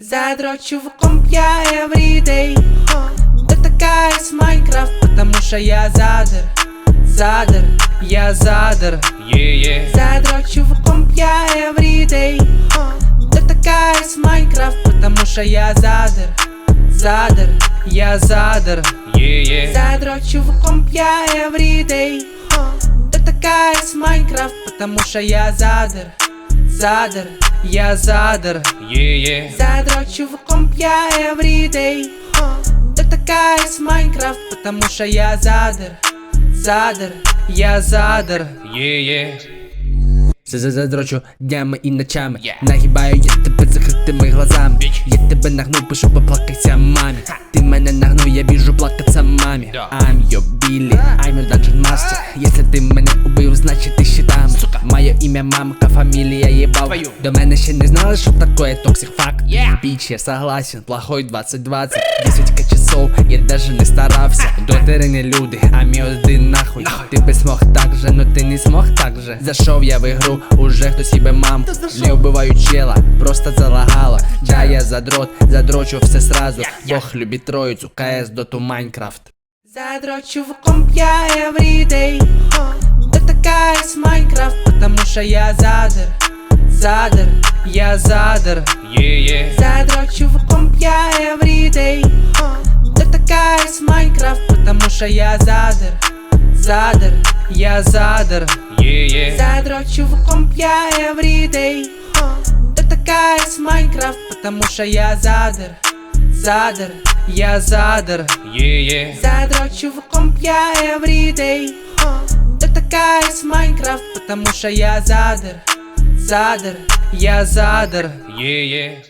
Задрочу в комп я everyday. Дотакаюсь Майнкрафт, потому что я задер Задер, я задер. Є-є. Задрочу в комп я everyday. Дотакаюсь Майнкрафт, потому что я задер Задер, я задер. Є-є. Задрочу в комп я everyday. Дотакаюсь Майнкрафт, потому что я задер Задер, я задер Є-є. Задрочу в комп я everyday. Дотакаюсь Майнкрафт, потому что я задер Задер, я задер Є-є. Задрочу днями і ночами. Нагибаю я тебе закритими глазами. Я тебе нагнув, пишу поплакаться мамі. Ти мене нагнув, я біжу плакаться мамі. Да. I'm your Billy, I'm your Dungeon Master. Якщо ти мене убив, значить ти ще там ім'я мамка, фамілія єбав. До мене ще не знали, що такое токсик факт. Yeah. Біч, я согласен, плохой 2020 Десятка часов, я даже не старався. Дотери не люди, а мій один нахуй. Ти би смог так же, но ти не смог так же. Зашов я в ігру, уже хтось їбе мам Не убиваю чела, просто залагало. Да, я задрот, задрочу все сразу. Бог любить троїцю, КС, доту Майнкрафт Задрочу в комп я everyday. Дотакаюсь Майнкрафт, потому что я задер Задер, я задер. Задрочу в комп я everyday Дотакаюсь Майнкрафт, потому что я задер Задер, я задер Є-є. Задрочу в комп я everyday Дотакаюсь Майнкрафт, потому что я задер Задер, я задер. Задрочу в комп я everyday Дотакаюсь Майнкрафт, потому что я задер Задер, я задер Є-є.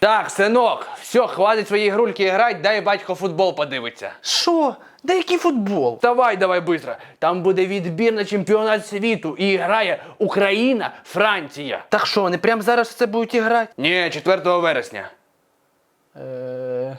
Так, синок, все, хватить свої грульки грати, дай батько футбол подивиться. Що? Де який футбол? Давай, давай быстро. Там буде відбір на чемпіонат світу і грає Україна, Франція. Так що, вони прямо зараз в це будуть іграти? Ні, 4 вересня. Е,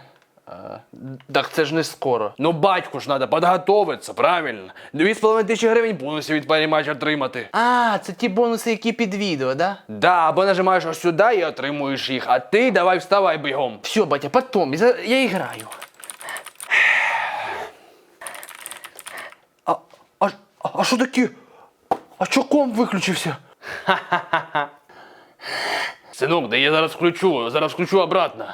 так це ж не скоро. Ну, батьку ж треба підготовитися, правильно. Дві з половиною тисячі гривень бонусів від парімач отримати. А, це ті бонуси, які під відео, да? Да, або нажимаєш ось сюди і отримуєш їх, а ти давай вставай бігом. Все, батя, потом, я, я граю. А, а, а що таке? А чо комп виключився? Синок, да я зараз включу, зараз включу обратно.